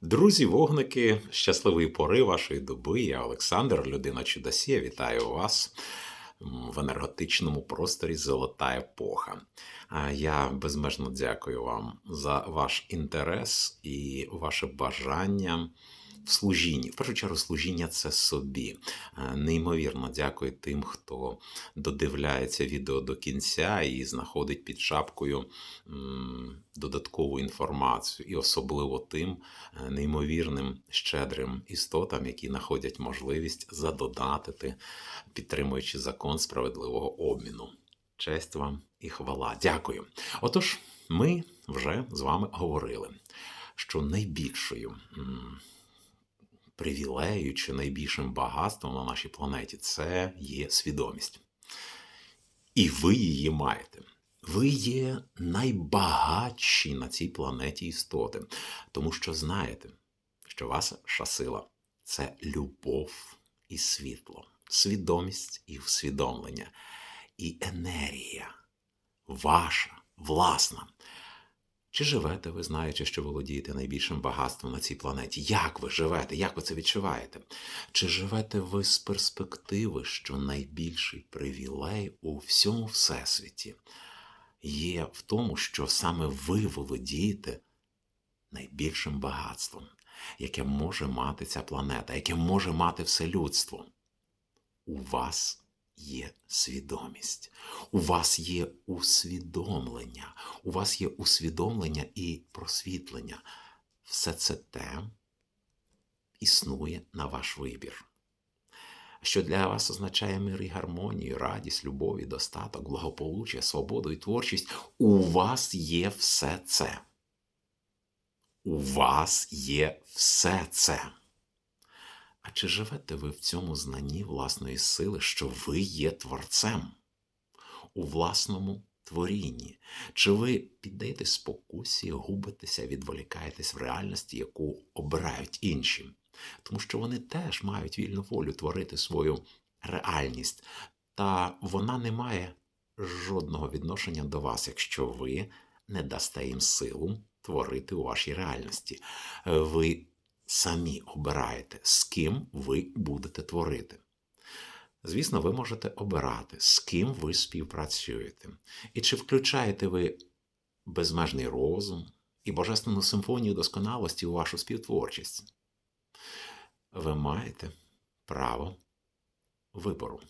Друзі, вогники, щасливої пори вашої доби. Я Олександр, людина Чудосія. Вітаю вас в енергетичному просторі Золота епоха. Я безмежно дякую вам за ваш інтерес і ваше бажання в служінні. В першу чергу, служіння це собі. Неймовірно дякую тим, хто додивляється відео до кінця і знаходить під шапкою додаткову інформацію, і особливо тим е, неймовірним щедрим істотам, які знаходять можливість задонатити, підтримуючи закон справедливого обміну. Честь вам і хвала. Дякую. Отож, ми вже з вами говорили, що найбільшою привілею чи найбільшим багатством на нашій планеті це є свідомість. І ви її маєте. Ви є найбагатші на цій планеті істоти, тому що знаєте, що ваша сила це любов і світло, свідомість і усвідомлення, і енергія ваша, власна. Чи живете ви, знаючи, що володієте найбільшим багатством на цій планеті? Як ви живете? Як ви це відчуваєте? Чи живете ви з перспективи, що найбільший привілей у всьому всесвіті є в тому, що саме ви володієте найбільшим багатством, яке може мати ця планета, яке може мати все людство? У вас є свідомість, у вас є усвідомлення, у вас є усвідомлення і просвітлення. Все це те існує на ваш вибір. Що для вас означає мир і гармонію, радість, любов і достаток, благополуччя, свободу і творчість. У вас є все це. У вас є все це. А чи живете ви в цьому знанні власної сили, що ви є творцем у власному творінні? Чи ви піддаєте спокусі, губитеся, відволікаєтесь в реальності, яку обирають інші? Тому що вони теж мають вільну волю творити свою реальність, та вона не має жодного відношення до вас, якщо ви не дасте їм силу творити у вашій реальності. Ви самі обираєте, з ким ви будете творити. Звісно, ви можете обирати, з ким ви співпрацюєте, і чи включаєте ви безмежний розум і божественну симфонію досконалості у вашу співтворчість. Ви маєте право вибору.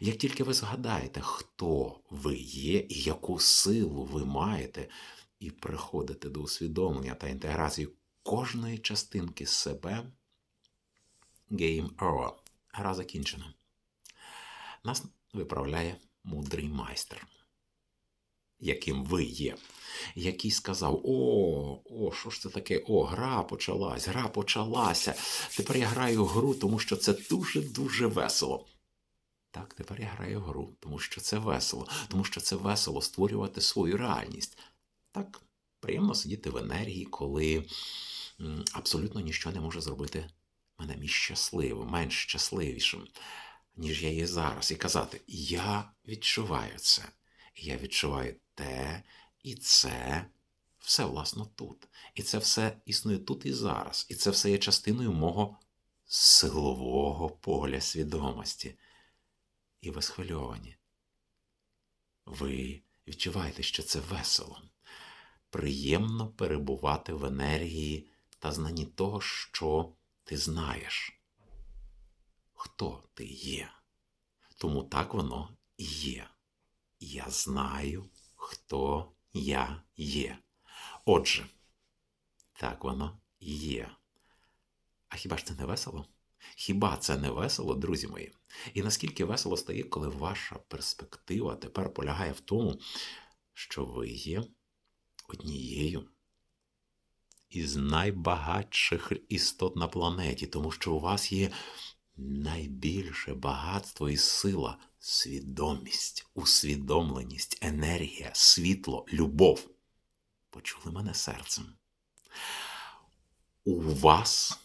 Як тільки ви згадаєте, хто ви є і яку силу ви маєте, і приходите до усвідомлення та інтеграції кожної частинки себе, Game over. Гра закінчена. Нас виправляє мудрий майстер, яким ви є, який сказав: О, о, що ж це таке? О, гра почалась, гра почалася. Тепер я граю гру, тому що це дуже-дуже весело. Так, тепер я граю гру, тому що це весело, тому що це весело створювати свою реальність. Так, приємно сидіти в енергії, коли абсолютно нічого не може зробити мене більш щасливим, менш щасливішим, ніж я є зараз. І казати: Я відчуваю це, я відчуваю те і це. Все, власно, тут. І це все існує тут і зараз. І це все є частиною мого силового поля свідомості. І ви схвильовані. Ви відчуваєте, що це весело. Приємно перебувати в енергії та знанні того, що ти знаєш, хто ти є. Тому так воно і є. Я знаю, хто я є. Отже, так воно є. А хіба ж це не весело? Хіба це не весело, друзі мої? І наскільки весело стає, коли ваша перспектива тепер полягає в тому, що ви є однією із найбагатших істот на планеті, тому що у вас є найбільше багатство і сила, свідомість, усвідомленість, енергія, світло, любов. Почули мене серцем. У вас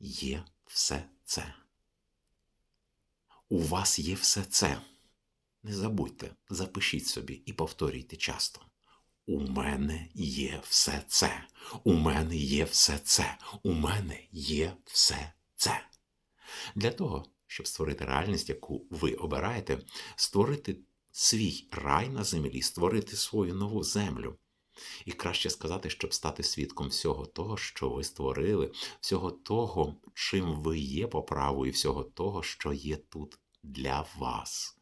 є все це. У вас є все це. Не забудьте, запишіть собі і повторюйте часто. У мене є все це. У мене є все це. У мене є все це. Для того, щоб створити реальність, яку ви обираєте, створити свій рай на землі, створити свою нову землю. І краще сказати, щоб стати свідком всього того, що ви створили, всього того, чим ви є по праву, і всього того, що є тут для вас.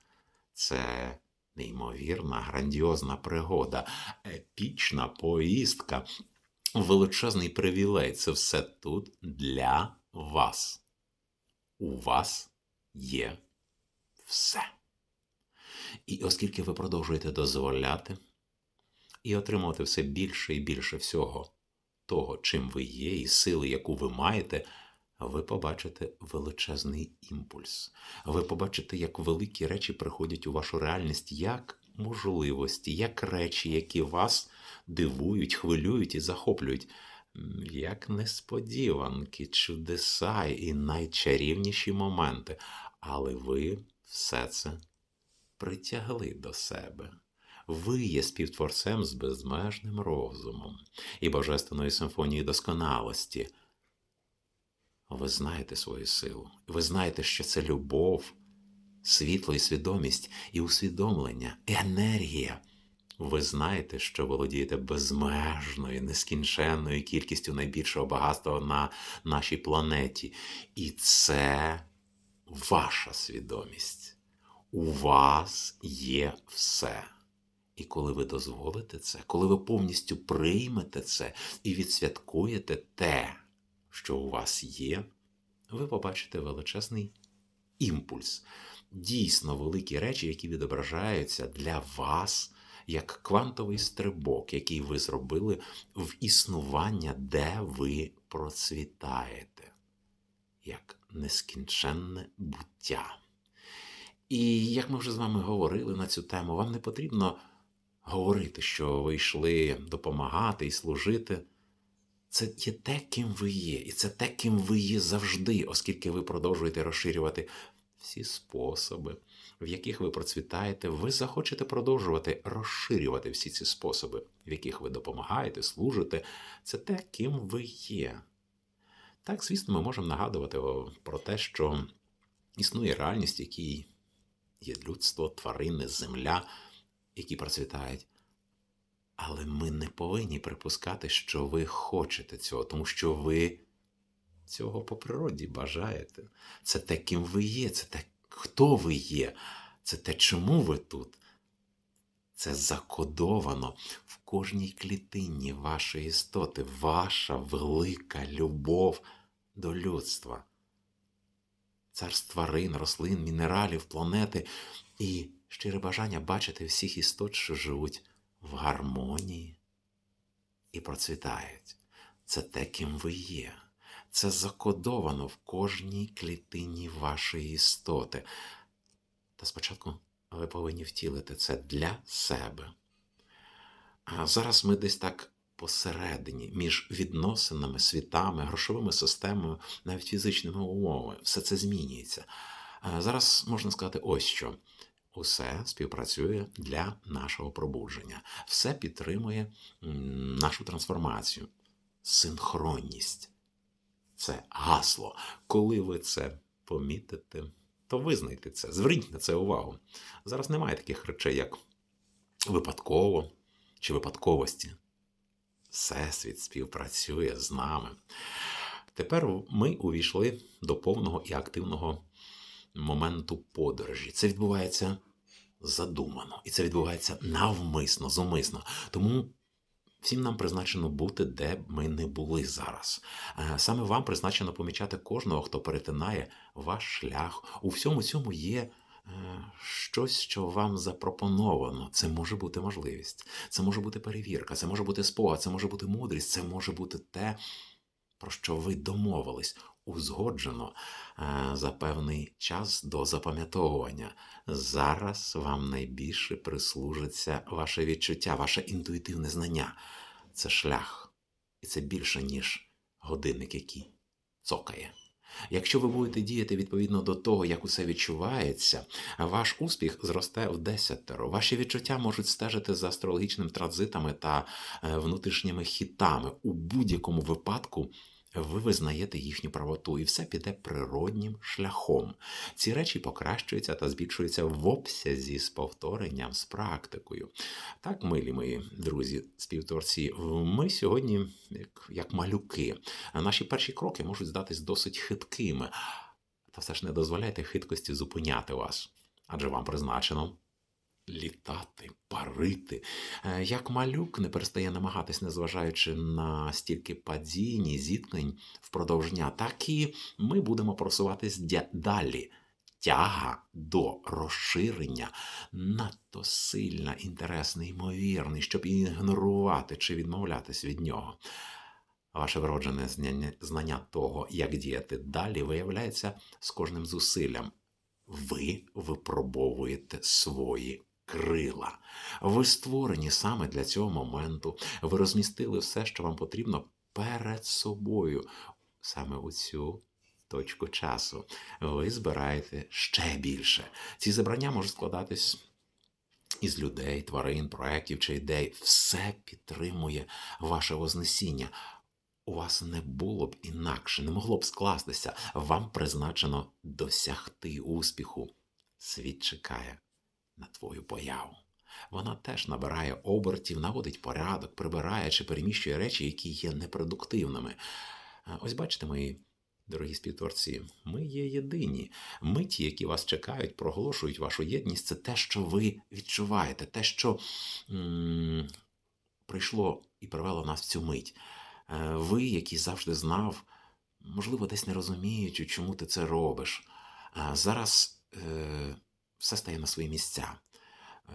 Це неймовірна, грандіозна пригода, епічна поїздка, величезний привілей. Це все тут для вас. У вас є все. І оскільки ви продовжуєте дозволяти і отримувати все більше і більше всього того, чим ви є, і сили, яку ви маєте, ви побачите величезний імпульс. Ви побачите, як великі речі приходять у вашу реальність, як можливості, як речі, які вас дивують, хвилюють і захоплюють, як несподіванки, чудеса і найчарівніші моменти. Але ви все це притягли до себе. Ви є співтворцем з безмежним розумом і божественної симфонії досконалості. Ви знаєте свою силу. Ви знаєте, що це любов, світло і свідомість, і усвідомлення, і енергія. Ви знаєте, що володієте безмежною, нескінченною кількістю найбільшого багатства на нашій планеті. І це ваша свідомість. У вас є все. І коли ви дозволите це, коли ви повністю приймете це і відсвяткуєте те, що у вас є, ви побачите величезний імпульс, дійсно великі речі, які відображаються для вас як квантовий стрибок, який ви зробили в існування, де ви процвітаєте, як нескінченне буття. І як ми вже з вами говорили на цю тему, вам не потрібно говорити, що ви йшли допомагати і служити. Це є те, ким ви є, і це те, ким ви є завжди, оскільки ви продовжуєте розширювати всі способи, в яких ви процвітаєте, ви захочете продовжувати розширювати всі ці способи, в яких ви допомагаєте, служите. Це те, ким ви є. Так, звісно, ми можемо нагадувати про те, що існує реальність, якій є людство, тварини, земля, які процвітають. Але ми не повинні припускати, що ви хочете цього, тому що ви цього по природі бажаєте. Це те, ким ви є, це те, хто ви є, це те, чому ви тут. Це закодовано в кожній клітині вашої істоти, ваша велика любов до людства. Царств тварин, рослин, мінералів, планети і щире бажання бачити всіх істот, що живуть в гармонії і процвітають. Це те, ким ви є. Це закодовано в кожній клітині вашої істоти. Та спочатку ви повинні втілити це для себе. А зараз ми десь так посередині, між відносинами, світами, грошовими системами, навіть фізичними умовами. Все це змінюється. А Зараз можна сказати ось що. Усе співпрацює для нашого пробудження, все підтримує нашу трансформацію, синхронність. Це гасло. Коли ви це помітите, то визнайте це, зверніть на це увагу. Зараз немає таких речей, як випадково чи випадковості. Всесвіт співпрацює з нами. Тепер ми увійшли до повного і активного моменту подорожі. Це відбувається задумано, і це відбувається навмисно, зумисно. Тому всім нам призначено бути, де б ми не були зараз. Е, Саме вам призначено помічати кожного, хто перетинає ваш шлях. У всьому цьому є. е, Щось, що вам запропоновано, це може бути можливість, це може бути перевірка, це може бути спогад, це може бути мудрість, це може бути те, про що ви домовились, узгоджено е, за певний час до запам'ятовування. Зараз вам найбільше прислужиться ваше відчуття, ваше інтуїтивне знання. Це шлях. І це більше, ніж годинник, який цокає. Якщо ви будете діяти відповідно до того, як усе відчувається, ваш успіх зросте в десятеро. Ваші відчуття можуть стежити за астрологічними транзитами та е, внутрішніми хітами. У будь-якому випадку ви визнаєте їхню правоту, і все піде природнім шляхом. Ці речі покращуються та збільшуються в обсязі з повторенням, з практикою. Так, милі мої друзі, співтворці, ми сьогодні як, як малюки. Наші перші кроки можуть здатись досить хиткими, та все ж не дозволяйте хиткості зупиняти вас, адже вам призначено літати, парити. Е, Як малюк не перестає намагатись, незважаючи на стільки падінь і зіткнень впродовж дня, так і ми будемо просуватись далі. Тяга до розширення надто сильна, інтересна, ймовірний, щоб ігнорувати чи відмовлятись від нього. Ваше вроджене знання того, як діяти далі, виявляється з кожним зусиллям. Ви випробовуєте свої крила. Ви створені саме для цього моменту. Ви розмістили все, що вам потрібно перед собою, саме у цю точку часу. Ви збираєте ще більше. Ці зібрання можуть складатись. Із людей, тварин, проєктів чи ідей все підтримує ваше вознесіння. У вас не було б інакше, не могло б скластися. Вам призначено досягти успіху. Світ чекає на твою появу. Вона теж набирає обертів, наводить порядок, прибирає чи переміщує речі, які є непродуктивними. Е, Ось бачите, мої дорогі співтворці, ми є єдині. Миті, які вас чекають, проголошують вашу єдність. Це те, що ви відчуваєте, те, що м- прийшло і привело нас в цю мить. Е, Ви, який завжди знав, можливо, десь не розуміючи, чому ти це робиш. Е, Зараз е, все стає на свої місця. Е,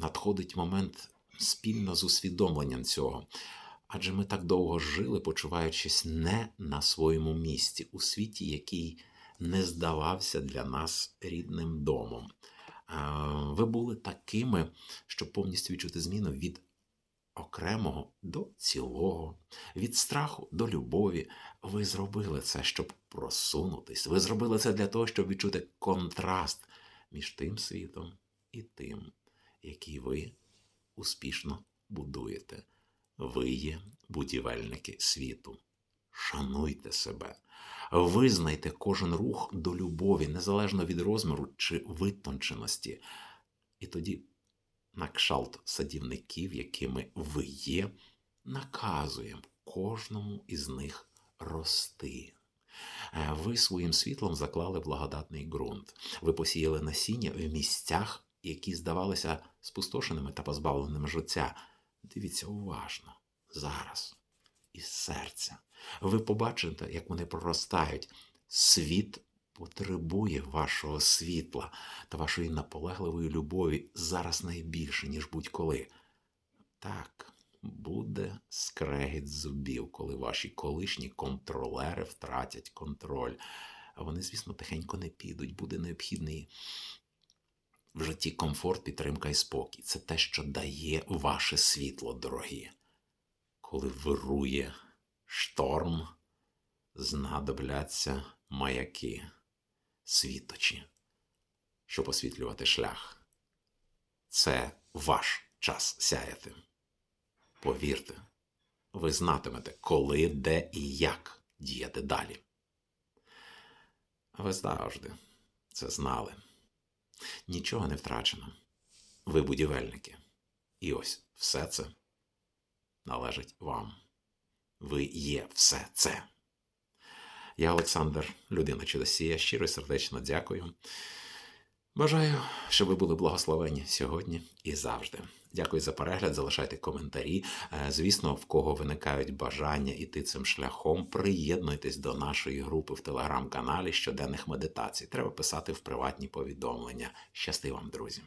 Надходить момент спільно з усвідомленням цього. Адже ми так довго жили, почуваючись не на своєму місці, у світі, який не здавався для нас рідним домом. Е, Ви були такими, щоб повністю відчути зміну від окремого до цілого, від страху до любові. Ви зробили це, щоб просунутись. Ви зробили це для того, щоб відчути контраст між тим світом і тим, який ви успішно будуєте. Ви є будівельники світу. Шануйте себе, визнайте кожен рух до любові, незалежно від розміру чи витонченості. І тоді на кшалт садівників, якими ви є, наказуємо кожному із них рости. Е, Ви своїм світлом заклали благодатний ґрунт. Ви посіяли насіння в місцях, які здавалися спустошеними та позбавленими життя. Дивіться уважно зараз із серця. Ви побачите, як вони проростають. Світ потребує вашого світла та вашої наполегливої любові зараз найбільше, ніж будь-коли. Так, буде скрегіт зубів, коли ваші колишні контролери втратять контроль. А вони, звісно, тихенько не підуть. Буде необхідний в житті комфорт, підтримка і спокій. Це те, що дає ваше світло, дорогі. Коли вирує шторм, знадобляться маяки, світочі, щоб освітлювати шлях. Це ваш час сяяти. Повірте, ви знатимете, коли, де і як діяти далі. Ви завжди це знали. Нічого не втрачено. Ви будівельники. І ось все це належить вам. Ви є все це. Я Олександр, людина чудосія, щиро і сердечно дякую. Бажаю, щоб ви були благословені сьогодні і завжди. Дякую за перегляд. Залишайте коментарі. Е, Звісно, в кого виникають бажання іти цим шляхом, приєднуйтесь до нашої групи в телеграм-каналі щоденних медитацій. Треба писати в приватні повідомлення. Щасти вам, друзі!